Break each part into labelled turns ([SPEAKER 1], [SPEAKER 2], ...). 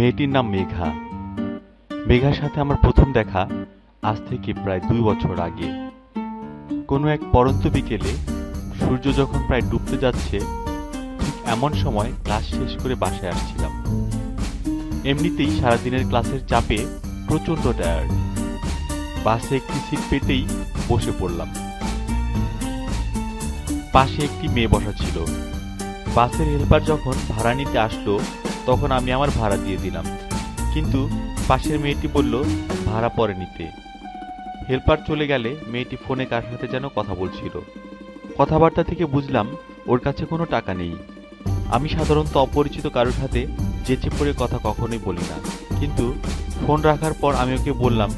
[SPEAKER 1] মেয়েটির নাম মেঘা। মেঘার সাথে আমার প্রথম দেখা আজ থেকে প্রায় দুই বছর আগে। কোনো এক পরন্ত বিকেলে সূর্য যখন প্রায় ডুবতে যাচ্ছে, ঠিক এমন সময় ক্লাস শেষ করে বাসায় আসছিলাম। এমনিতেই সারাদিনের ক্লাসের চাপে প্রচণ্ড টায়ার্ড বাসে একটি সিট পেতেই বসে পড়লাম। পাশে একটি মেয়ে বসা ছিল। বাসের হেল্পার যখন ভাড়া নিতে আসলো তখন আমি আমার ভাড়া দিয়ে দিলাম। কিন্তু পাশের মেয়েটি বলল, ভাড়া পরে নিতে। হেল্পার চলে গেলে মেয়েটি ফোনে কার সাথে যেন কথা বলছিল। কথাবার্তা থেকে বুঝলাম, ওর কাছে কোনো টাকা নেই। আমি সাধারণত অপরিচিত কারোর সাথে যেচে পড়ে কথা কখনোই বলি না। কিন্তু ফোন রাখার পর আমি ওকে বললাম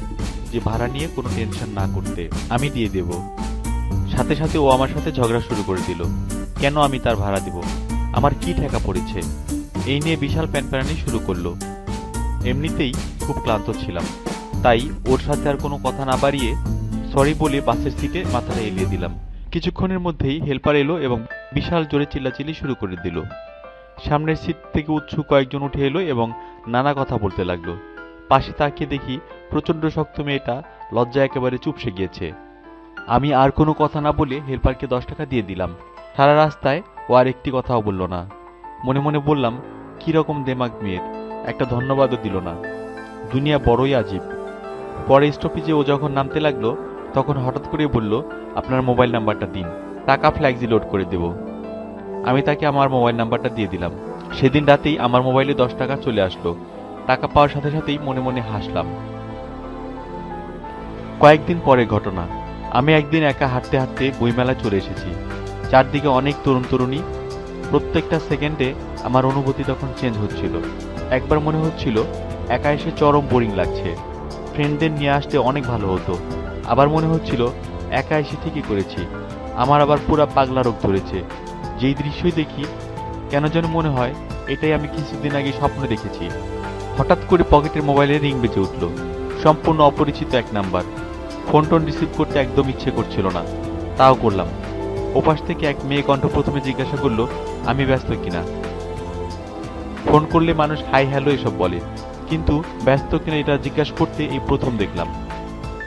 [SPEAKER 1] যে, ভাড়া নিয়ে কোনো টেনশন না করতে, আমি দিয়ে দেব। সাথে সাথে ও আমার সাথে ঝগড়া শুরু করে দিল, কেন আমি তার ভাড়া দিব? আমার কি ঠেকা পড়েছে? এই নিয়ে বিশাল প্যানপ্যানানি শুরু করল। এমনিতেই খুব ক্লান্ত ছিলাম। তাই ওর সাথে আর কোনো কথা না বাড়িয়ে সরি বলে বাসের সিটে মাথাটা এলিয়ে দিলাম। কিছুক্ষণের মধ্যেই হেল্পার এলো এবং বিশাল জোরে চিল্লাচিল্লি শুরু করে দিল। সামনের সিট থেকে উৎসুক কয়েকজন উঠে এলো এবং নানা কথা বলতে লাগল। পাশে তাকিয়ে দেখি প্রচণ্ড শক্ত মেয়েটা লজ্জা একেবারে চুপসে গিয়েছে। আমি আর কোনো কথা না বলে হেল্পারকে দশ টাকা দিয়ে দিলাম। সারা রাস্তায় ও আর একটি কথাও বলল না। মনে মনে বললাম, কি রকম দেমাগ মেয়ের, একটা ধন্যবাদও দিল না। দুনিয়া বড়ই আজীব। পরে স্টপেজে ও যখন নামতে লাগল, তখন হঠাৎ করে বলল, আপনার মোবাইল নাম্বারটা দিন, টাকা ফ্ল্যাক্সি লোড করে দেব। আমি তাকে আমার মোবাইল নাম্বারটা দিয়ে দিলাম। সেদিন রাতেই আমার মোবাইলে দশ টাকা চলে আসলো। টাকা পাওয়ার সাথে সাথেই মনে মনে হাসলাম। কয়েকদিন পরে ঘটনা। আমি একদিন একা হাঁটতে হাঁটতে বইমেলায় চলে এসেছি। চারদিকে অনেক তরুণ তরুণী প্রত্যেকটা সেকেন্ডে আমার অনুভূতি তখন চেঞ্জ হচ্ছিল। একবার মনে হচ্ছিল, একা এসে চরম বোরিং লাগছে। ফ্রেন্ডদের নিয়ে আসতে অনেক ভালো হতো। আবার মনে হচ্ছিল, একা এসে ঠিকই করেছি। আমার আবার পুরা পাগলা রোগ ধরেছে। যেই দৃশ্যই দেখি, কেন যেন মনে হয়, এটাই আমি কিছুদিন আগে স্বপ্ন দেখেছি। হঠাৎ করে পকেটের মোবাইলে রিং বেজে উঠল। সম্পূর্ণ অপরিচিত এক নাম্বার ফোন টোন রিসিভ করতে একদম ইচ্ছে করছিল না। তাও করলাম। ওপাশ থেকে এক মেয়ে কণ্ঠ প্রথমে জিজ্ঞাসা করল আমি ব্যস্ত কিনা? ফোন করলে মানুষ হাই হ্যালো এসব বলে। কিন্তু ব্যস্ত কিনা এটা জিজ্ঞাসা করতে এই প্রথম দেখলাম।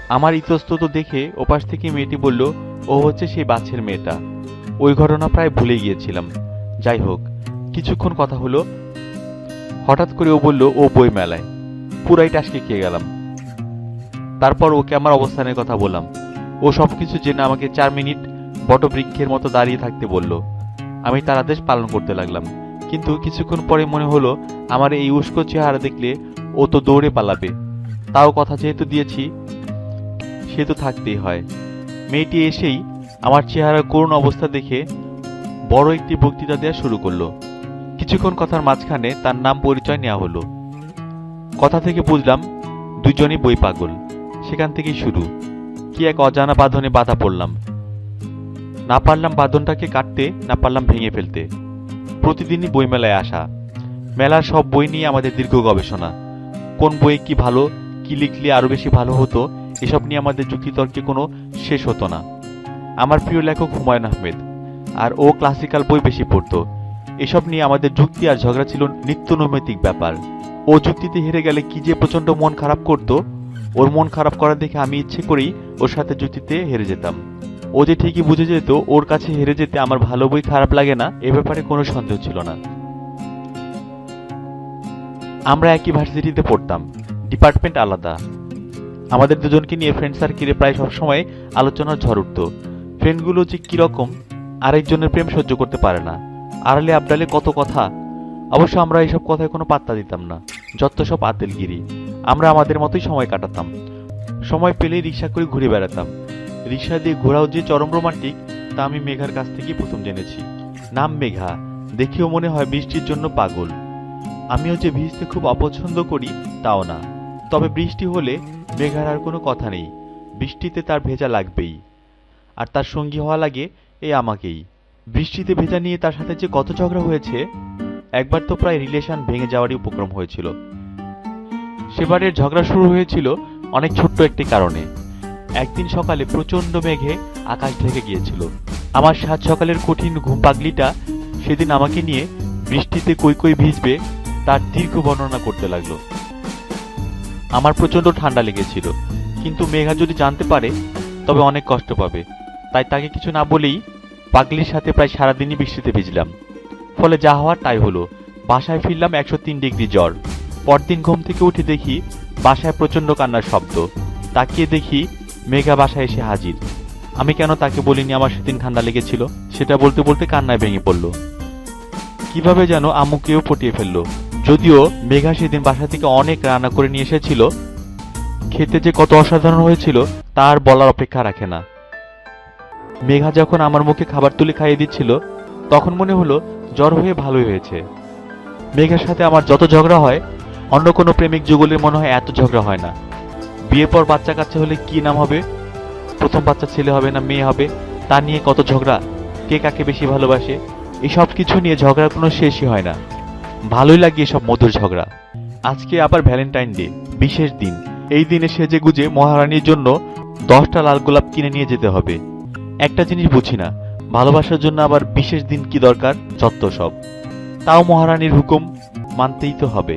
[SPEAKER 1] আমার ইতস্তত দেখে ওপাশ থেকে মেয়েটি বলল, ও হচ্ছে সেই বাচ্চের মেয়েটা। ওই ঘটনা প্রায় ভুলে গিয়েছিলাম। যাই হোক, কিছুক্ষণ কথা হলো। হঠাৎ করে ও বলল, ও বই মেলায় পুরাই টাসকে খেয়ে গেলাম। তারপর ওকে আমার অবস্থানের কথা বললাম। ও সবকিছু জেনে আমাকে চার মিনিট বটবৃক্ষের মতো দাঁড়িয়ে থাকতে বলল আমি তার আদেশ পালন করতে লাগলাম। কিন্তু কিছুক্ষণ পরে মনে হলো, আমার এই উস্কো চেহারা দেখলে ও তো দৌড়ে পালাবে। তাও কথা যেহেতু দিয়েছি, সে তো থাকতেই হয়। মেয়েটি এসেই আমার চেহারার করুণ অবস্থা দেখে বড় একটি বক্তৃতা দেওয়া শুরু করল। কিছুক্ষণ কথার মাঝখানে তার নাম পরিচয় নেওয়া হলো। কথা থেকে বুঝলাম, দুজনই বই পাগল। সেখান থেকেই শুরু। কি এক অজানা বাঁধনে বাধা পড়লাম। না পারলাম বাঁধনটাকে কাটতে, না পারলাম ভেঙে ফেলতে। প্রতিদিনই বইমেলায় আসা। মেলার সব বই নিয়ে আমাদের দীর্ঘ গবেষণা। কোন বইয়ে কি ভালো, কি লিখলে আরও বেশি ভালো হতো, এসব নিয়ে আমাদের যুক্তিতর্কে কোনো শেষ হতো না। আমার প্রিয় লেখক হুমায়ুন আহমেদ, আর ও ক্লাসিক্যাল বই বেশি পড়তো। এসব নিয়ে আমাদের যুক্তি আর ঝগড়া ছিল নিত্য নৈমিত্তিক ব্যাপার। ও যুক্তিতে হেরে গেলে কি যে প্রচণ্ড মন খারাপ করত, ওর মন খারাপ করা দেখে আমি ইচ্ছে করেই ওর সাথে যুক্তিতে হেরে যেতাম। ও যে ঠিকই বুঝে যেত, ওর কাছে হেরে যেতে আমার ভালো বই খারাপ লাগে না, এ ব্যাপারে কোনো সন্দেহ ছিল না। আমরা একই ভার্সিটিতে পড়তাম, ডিপার্টমেন্ট আলাদা। আমাদের দুজনকে নিয়ে ফ্রেন্ড সার্কেলে প্রায় সবসময় আলোচনার ঝড় উঠত। ফ্রেন্ডগুলো যে কীরকম, আরেকজনের প্রেম সহ্য করতে পারে না। আড়ালে আবডালে কত কথা? অবশ্য আমরা এইসব কথায় কোনো পাত্তা দিতাম না, যত সব আতেলগিরি। আমরা আমাদের মতোই সময় কাটাতাম। সময় পেলেই রিক্সা করে ঘুরে বেড়াতাম। রিক্সা দিয়ে ঘোরাও যে চরম রোমান্টিক, তা আমি মেঘার কাছ থেকেই প্রথম জেনেছি। নাম মেঘা, দেখেও মনে হয় বৃষ্টির জন্য পাগল। আমিও যে ভিজতে খুব অপছন্দ করি, তাও না। তবে বৃষ্টি হলে মেঘার আর কোনো কথা নেই, বৃষ্টিতে তার ভেজা লাগবেই। আর তার সঙ্গী হওয়া লাগে এই আমাকেই। বৃষ্টিতে ভেজা নিয়ে তার সাথে যে কত ঝগড়া হয়েছে, একবার তো প্রায় রিলেশন ভেঙে যাওয়ারই উপক্রম হয়েছিল। সেবারের ঝগড়া শুরু হয়েছিল অনেক ছোট্ট একটি কারণে। একদিন সকালে প্রচণ্ড মেঘে আকাশ ঢেকে গিয়েছিল। আমার সাত সকালের কঠিন ঘুম পাগলিটা সেদিন আমাকে নিয়ে বৃষ্টিতে কই কই ভিজবে তার দীর্ঘ বর্ণনা করতে লাগল। আমার প্রচণ্ড ঠান্ডা লেগেছিল, কিন্তু মেঘা যদি জানতে পারে, তবে অনেক কষ্ট পাবে। তাই তাকে কিছু না বলেই পাগলির সাথে প্রায় সারাদিনই বৃষ্টিতে ভিজলাম। ফলে যা হওয়ার তাই হলো। বাসায় ফিরলাম একশো তিন ডিগ্রি জ্বর। পরদিন ঘুম থেকে উঠে দেখি বাসায় প্রচণ্ড কান্নার শব্দ। তাকিয়ে দেখি মেঘা বাসায় এসে হাজির। আমি কেন তাকে বলিনি আমার সেদিন ঠান্ডা লেগেছিল? সেটা বলতে বলতে কান্নায় ভেঙে পড়ল। কীভাবে যেন আম্মুকেও পটিয়ে ফেলল। যদিও মেঘা সেদিন বাসা থেকে অনেক রান্না করে নিয়ে এসেছিল। খেতে যে কত অসাধারণ হয়েছিল, তার বলার অপেক্ষা রাখে না। মেঘা যখন আমার মুখে খাবার তুলে খাইয়ে দিচ্ছিল, তখন মনে হলো জ্বর হয়ে ভালোই হয়েছে। মেঘার সাথে আমার যত ঝগড়া হয়, অন্য কোনো প্রেমিক যুগলের মনে হয় এত ঝগড়া হয় না। বিয়ের পর বাচ্চা কাচ্চা হলে কি নাম হবে? প্রথম বাচ্চা ছেলে হবে না মেয়ে হবে? তা নিয়ে কত ঝগড়া? কে কাকে বেশি ভালোবাসে? এসব কিছু নিয়ে ঝগড়ার কোনো শেষই হয় না। ভালোই লাগে এসব মধুর ঝগড়া। আজকে আবার ভ্যালেন্টাইন ডে, বিশেষ দিন। এই দিনে সেজে গুজে মহারানীর জন্য দশটা লাল গোলাপ কিনে নিয়ে যেতে হবে। একটা জিনিস বুঝি না, ভালোবাসার জন্য আবার বিশেষ দিন কি দরকার? যত সব তাও মহারানীর হুকুম মানতেই তো হবে।